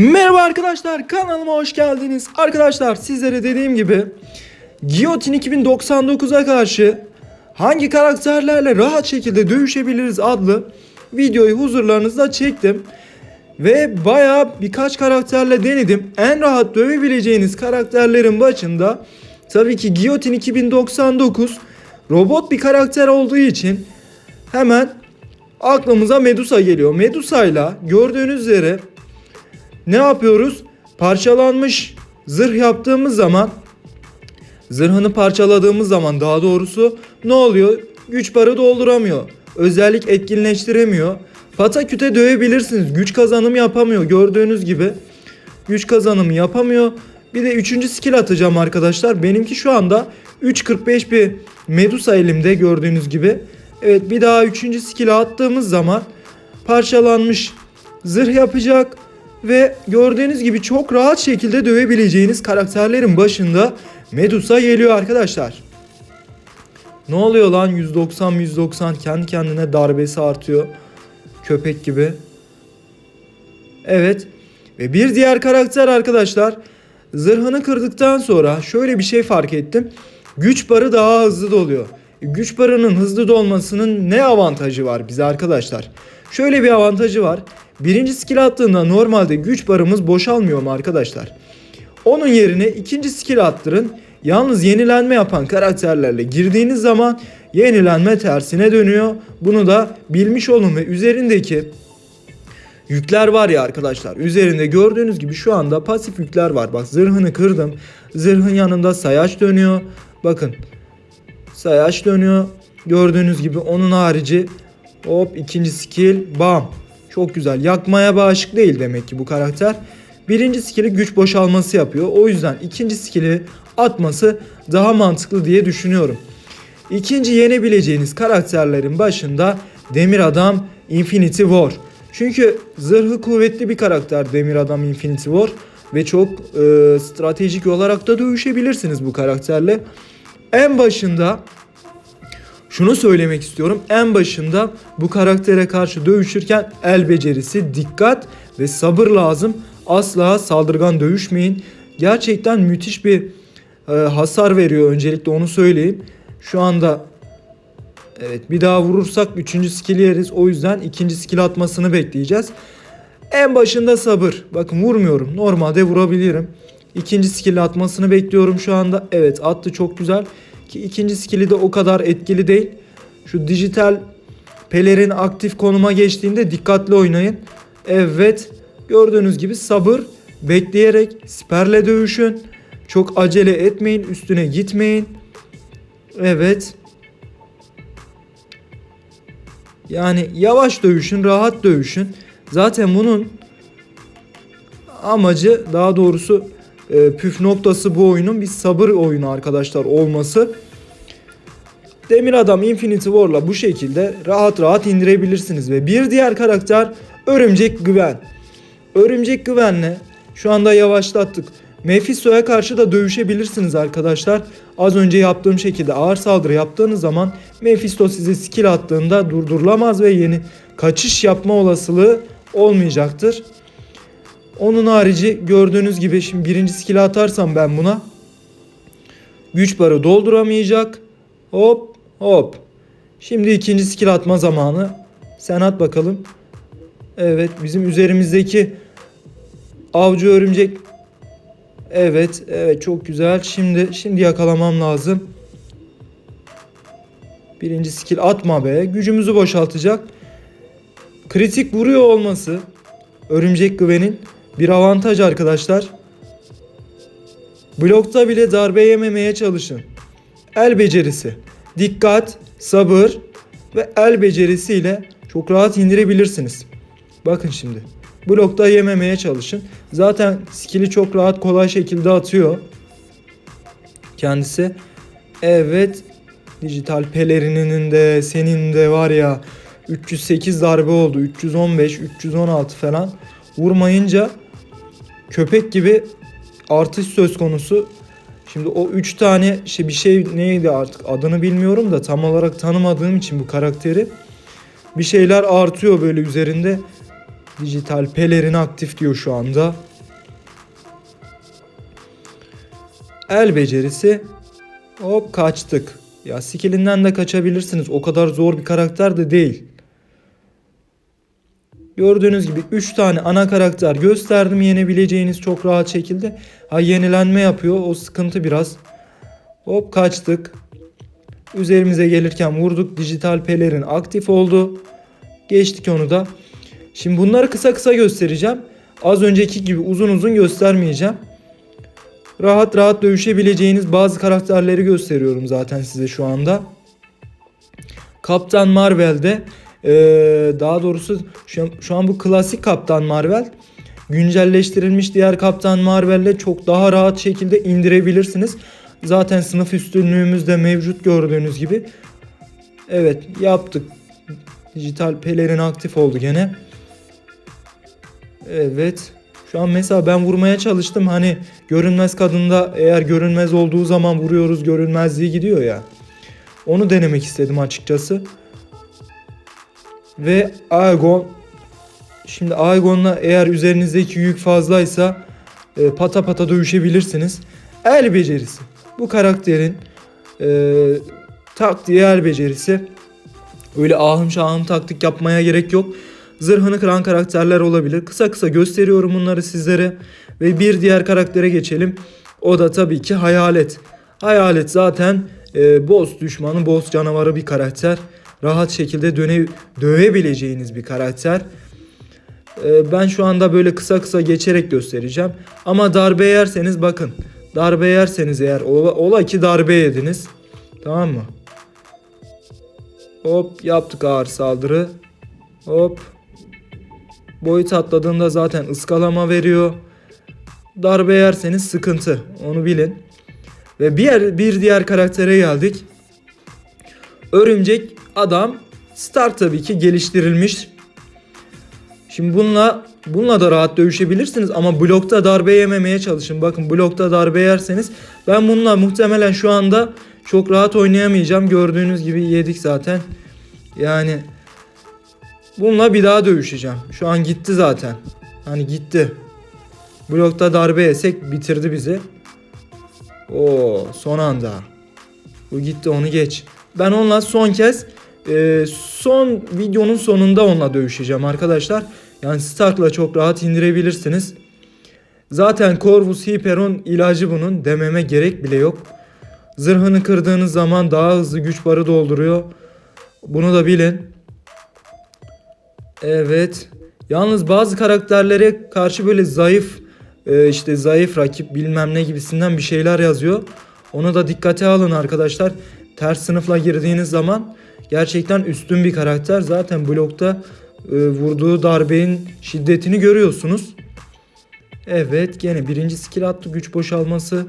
Merhaba arkadaşlar kanalıma hoş geldiniz. Arkadaşlar sizlere dediğim gibi Guillotine 2099'a karşı hangi karakterlerle rahat şekilde dövüşebiliriz adlı videoyu huzurlarınızda çektim. Ve baya birkaç karakterle denedim. En rahat dövebileceğiniz karakterlerin başında tabii ki Guillotine 2099 robot bir karakter olduğu için hemen aklımıza Medusa geliyor. Medusa'yla gördüğünüz üzere ne yapıyoruz? Parçalanmış zırh yaptığımız zaman zırhını parçaladığımız zaman daha doğrusu ne oluyor? Güç barı dolduramıyor. Özellik etkinleştiremiyor. Pataküte dövebilirsiniz. Güç kazanımı yapamıyor. Gördüğünüz gibi güç kazanımı yapamıyor. Bir de üçüncü skill atacağım arkadaşlar. Benimki şu anda 3.45 bir Medusa elimde gördüğünüz gibi. Evet bir daha üçüncü skill'i attığımız zaman parçalanmış zırh yapacak ve gördüğünüz gibi çok rahat şekilde dövebileceğiniz karakterlerin başında Medusa geliyor arkadaşlar. Ne oluyor lan 190 190 kendi kendine darbesi artıyor. Köpek gibi. Evet. Ve bir diğer karakter arkadaşlar zırhını kırdıktan sonra şöyle bir şey fark ettim. Güç barı daha hızlı doluyor. Güç barının hızlı dolmasının ne avantajı var bize arkadaşlar? Şöyle bir avantajı var. Birinci skill attığında normalde güç barımız boşalmıyor mu arkadaşlar? Onun yerine ikinci skill attırın. Yalnız yenilenme yapan karakterlerle girdiğiniz zaman yenilenme tersine dönüyor. Bunu da bilmiş olun ve üzerindeki yükler var ya arkadaşlar. Üzerinde gördüğünüz gibi şu anda pasif yükler var. Bak zırhını kırdım. Zırhın yanında sayaç dönüyor. Bakın sayaç dönüyor. Gördüğünüz gibi onun harici hop ikinci skill bam. Çok güzel. Yakmaya bağışık değil demek ki bu karakter. Birinci skill'i güç boşalması yapıyor. O yüzden ikinci skill'i atması daha mantıklı diye düşünüyorum. İkinci yenebileceğiniz karakterlerin başında Demir Adam Infinity War. Çünkü zırhı kuvvetli bir karakter Demir Adam Infinity War ve çok e, stratejik olarak da dövüşebilirsiniz bu karakterle. En başında şunu söylemek istiyorum. En başında bu karaktere karşı dövüşürken el becerisi, dikkat ve sabır lazım. Asla saldırgan dövüşmeyin. Gerçekten müthiş bir e, hasar veriyor öncelikle onu söyleyeyim. Şu anda evet bir daha vurursak 3. skill yeriz. O yüzden ikinci skill atmasını bekleyeceğiz. En başında sabır. Bakın vurmuyorum. Normalde vurabilirim. İkinci skill atmasını bekliyorum şu anda. Evet attı çok güzel. Ki ikinci skill'i de o kadar etkili değil. Şu dijital pelerin aktif konuma geçtiğinde dikkatli oynayın. Evet gördüğünüz gibi sabır bekleyerek siperle dövüşün. Çok acele etmeyin üstüne gitmeyin. Evet. Yani yavaş dövüşün, rahat dövüşün. Zaten bunun amacı daha doğrusu e, püf noktası bu oyunun bir sabır oyunu arkadaşlar olması. Demir Adam Infinity War'la bu şekilde rahat rahat indirebilirsiniz ve bir diğer karakter Örümcek Güven. Örümcek Güven'le şu anda yavaşlattık. Mephisto'ya karşı da dövüşebilirsiniz arkadaşlar. Az önce yaptığım şekilde ağır saldırı yaptığınız zaman Mephisto size skill attığında durdurulamaz ve yeni kaçış yapma olasılığı olmayacaktır. Onun harici gördüğünüz gibi şimdi birinci skill atarsam ben buna güç barı dolduramayacak. Hop hop. Şimdi ikinci skill atma zamanı. Sen at bakalım. Evet bizim üzerimizdeki avcı örümcek. Evet evet çok güzel. Şimdi şimdi yakalamam lazım. Birinci skill atma be. Gücümüzü boşaltacak. Kritik vuruyor olması örümcek güvenin bir avantaj arkadaşlar. Blokta bile darbe yememeye çalışın. El becerisi, dikkat, sabır ve el becerisiyle çok rahat indirebilirsiniz. Bakın şimdi. Blokta yememeye çalışın. Zaten skill'i çok rahat kolay şekilde atıyor. Kendisi. Evet. Dijital pelerininin de senin de var ya 308 darbe oldu. 315, 316 falan. Vurmayınca köpek gibi artış söz konusu. Şimdi o 3 tane şey bir şey neydi artık adını bilmiyorum da tam olarak tanımadığım için bu karakteri bir şeyler artıyor böyle üzerinde. Dijital pelerin aktif diyor şu anda. El becerisi. Hop kaçtık. Ya skillinden de kaçabilirsiniz. O kadar zor bir karakter de değil. Gördüğünüz gibi 3 tane ana karakter gösterdim yenebileceğiniz çok rahat şekilde. Ha yenilenme yapıyor o sıkıntı biraz. Hop kaçtık. Üzerimize gelirken vurduk. Dijital pelerin aktif oldu. Geçtik onu da. Şimdi bunları kısa kısa göstereceğim. Az önceki gibi uzun uzun göstermeyeceğim. Rahat rahat dövüşebileceğiniz bazı karakterleri gösteriyorum zaten size şu anda. Kaptan Marvel'de ee, daha doğrusu şu an, şu an bu klasik Kaptan Marvel güncelleştirilmiş diğer Kaptan Marvel'le çok daha rahat şekilde indirebilirsiniz. Zaten sınıf üstünlüğümüz de mevcut gördüğünüz gibi. Evet yaptık. Dijital pelerin aktif oldu gene. Evet. Şu an mesela ben vurmaya çalıştım. Hani görünmez kadında eğer görünmez olduğu zaman vuruyoruz görünmezliği gidiyor ya. Onu denemek istedim açıkçası. Ve Aegon Şimdi Aegon'la eğer üzerinizdeki yük fazlaysa e, pata pata dövüşebilirsiniz. El becerisi. Bu karakterin e, taktiği el becerisi. Öyle ahım şahım taktik yapmaya gerek yok. Zırhını kıran karakterler olabilir. Kısa kısa gösteriyorum bunları sizlere. Ve bir diğer karaktere geçelim. O da tabii ki Hayalet. Hayalet zaten e, boss düşmanı, boss canavarı bir karakter. Rahat şekilde döne, dövebileceğiniz bir karakter. E, ben şu anda böyle kısa kısa geçerek göstereceğim. Ama darbe yerseniz bakın. Darbe yerseniz eğer ola, ola ki darbe yediniz. Tamam mı? Hop yaptık ağır saldırı. Hop. Boyut atladığında zaten ıskalama veriyor. Darbe yerseniz sıkıntı. Onu bilin. Ve bir, bir diğer karaktere geldik. Örümcek adam Star tabii ki geliştirilmiş. Şimdi bununla bununla da rahat dövüşebilirsiniz ama blokta darbe yememeye çalışın. Bakın blokta darbe yerseniz ben bununla muhtemelen şu anda çok rahat oynayamayacağım. Gördüğünüz gibi yedik zaten. Yani bununla bir daha dövüşeceğim. Şu an gitti zaten. Hani gitti. Blokta darbe yesek bitirdi bizi. O son anda. Bu gitti onu geç. Ben onunla son kez e, son videonun sonunda onunla dövüşeceğim arkadaşlar. Yani Stark'la çok rahat indirebilirsiniz. Zaten Corvus Hyperon ilacı bunun dememe gerek bile yok. Zırhını kırdığınız zaman daha hızlı güç barı dolduruyor. Bunu da bilin. Evet. Yalnız bazı karakterlere karşı böyle zayıf e, işte zayıf rakip bilmem ne gibisinden bir şeyler yazıyor. Onu da dikkate alın arkadaşlar. Ters sınıfla girdiğiniz zaman gerçekten üstün bir karakter. Zaten blokta e, vurduğu darbenin şiddetini görüyorsunuz. Evet gene birinci skill attı güç boşalması.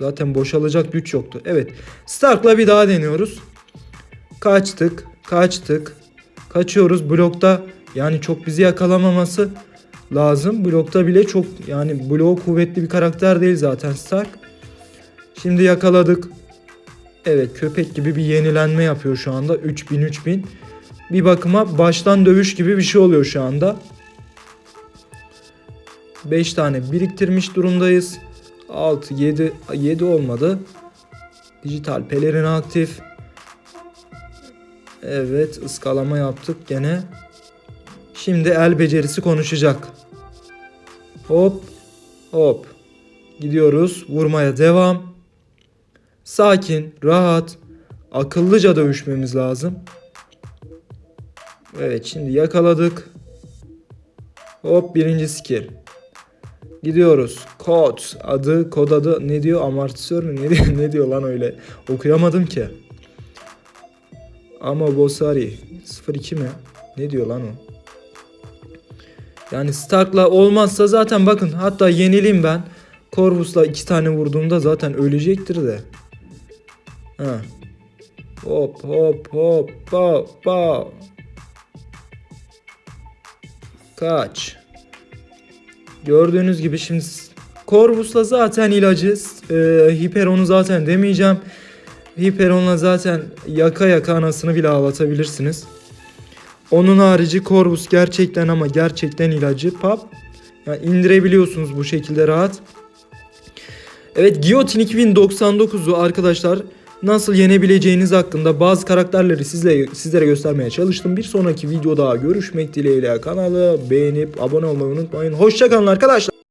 Zaten boşalacak güç yoktu. Evet Stark'la bir daha deniyoruz. Kaçtık, kaçtık. Kaçıyoruz blokta yani çok bizi yakalamaması lazım. Blokta bile çok yani bloğu kuvvetli bir karakter değil zaten Stark. Şimdi yakaladık. Evet köpek gibi bir yenilenme yapıyor şu anda. 3000 3000. Bir bakıma baştan dövüş gibi bir şey oluyor şu anda. 5 tane biriktirmiş durumdayız. 6 7 7 olmadı. Dijital pelerin aktif. Evet ıskalama yaptık gene. Şimdi el becerisi konuşacak. Hop hop. Gidiyoruz vurmaya devam. Sakin, rahat, akıllıca dövüşmemiz lazım. Evet şimdi yakaladık. Hop birinci skill. Gidiyoruz. Kod adı, kod adı ne diyor? Amortisör mü? Ne diyor, ne diyor lan öyle? Okuyamadım ki. Ama Bosari 02 mi? Ne diyor lan o? Yani Stark'la olmazsa zaten bakın hatta yenileyim ben. Corvus'la iki tane vurduğumda zaten ölecektir de. Ha. Hop hop hop pa pa. Kaç. Gördüğünüz gibi şimdi Corvus'la zaten ilacı e, Hiperon'u zaten demeyeceğim. Hiperon'la zaten yaka yaka anasını bile ağlatabilirsiniz. Onun harici Corvus gerçekten ama gerçekten ilacı. Pap. Yani indirebiliyorsunuz bu şekilde rahat. Evet Guillotine 2099'u arkadaşlar nasıl yenebileceğiniz hakkında bazı karakterleri sizle, sizlere göstermeye çalıştım. Bir sonraki videoda görüşmek dileğiyle kanalı beğenip abone olmayı unutmayın. Hoşçakalın arkadaşlar.